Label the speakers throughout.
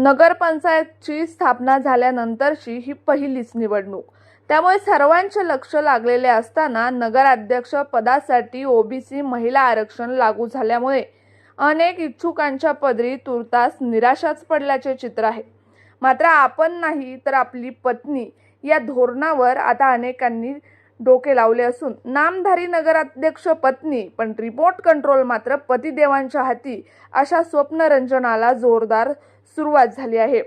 Speaker 1: नगरपंचायतची स्थापना झाल्यानंतरची ही पहिलीच निवडणूक. त्यामुळे सर्वांचे लक्ष लागलेले असताना नगराध्यक्ष पदासाठी ओबीसी महिला आरक्षण लागू झाल्यामुळे अनेक इच्छुकांच्या पदरी तुर्तास निराशाच पडल्याचे चित्र आहे. मात्र आपण नाही तर आपली पत्नी या धोरणावर आता अनेकांनी डोके लावले असून नामधारी नगराध्यक्ष पत्नी पण रिमोट कंट्रोल मात्र पतिदेवांच्या हाती अशा स्वप्नरंजनाला जोरदार सुरुवात झाली आहे.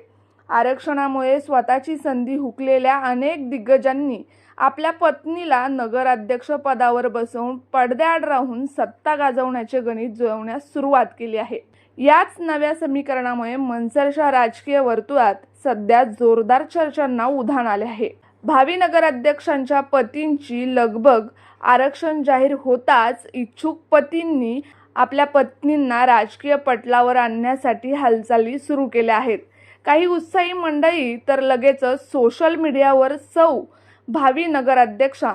Speaker 1: आरक्षणामुळे स्वतःची संधी हुकलेल्या अनेक दिग्गजांनी आपल्या पत्नीला नगराध्यक्ष पदावर बसवून पडद्याआड राहून सत्ता गाजवण्याचे गणित जुळवण्यास सुरुवात केली आहे. याच नव्या समीकरणामुळे मनसरच्या राजकीय वर्तुळात सध्या जोरदार चर्चांना उधाण आले आहे. भावी नगराध्यक्षांच्या पतींची लगबग आरक्षण जाहीर होताच इच्छुक पतींनी आपल्या पत्नींना राजकीय पटलावर आणण्यासाठी हालचाली सुरू केल्या आहेत. काही उत्साही मंडळी तर लगेचच सोशल मीडियावर सौ भावी नगराध्यक्षा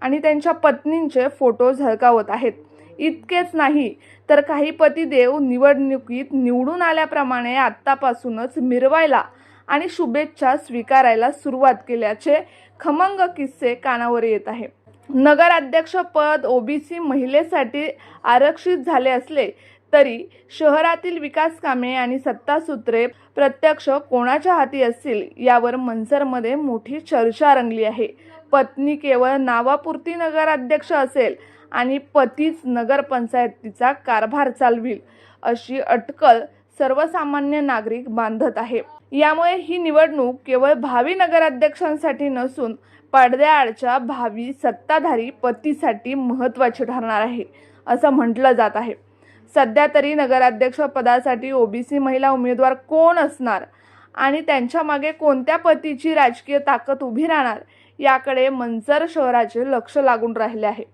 Speaker 1: आणि त्यांच्या पत्नींचे फोटो झळकावत आहेत. इतकेच नाही तर काही पतिदेव निवडणुकीत निवडून आल्याप्रमाणे आत्तापासूनच मिरवायला आणि शुभेच्छा स्वीकारायला सुरुवात केल्याचे खमंग किस्से कानावर येत आहे. नगराध्यक्षपद ओबीसी महिलेसाठी आरक्षित झाले असले तरी शहरातील विकास कामे आणि सत्तासूत्रे प्रत्यक्ष कोणाच्या हाती असतील यावर मनसरमध्ये मोठी चर्चा रंगली आहे. पत्नी केवळ नावापुरती नगराध्यक्ष असेल आणि पतीच नगरपंचायतीचा कारभार चालविल अशी अटकल सर्वसामान्य नागरिक बांधत आहे. यामुळे ही निवडणूक केवळ भावी नगराध्यक्षांसाठी नसून पडद्याआडच्या भावी सत्ताधारी पतीसाठी महत्त्वाची ठरणार आहे असं म्हटलं जात आहे. सध्या तरी नगराध्यक्ष पदासाठी ओबीसी महिला उमेदवार कोण असणार आणि त्यांच्या मागे कोणत्या पतीची राजकीय ताकद उभी राहणार याकडे मंचर शहराचे लक्ष लागून राहिले आहे.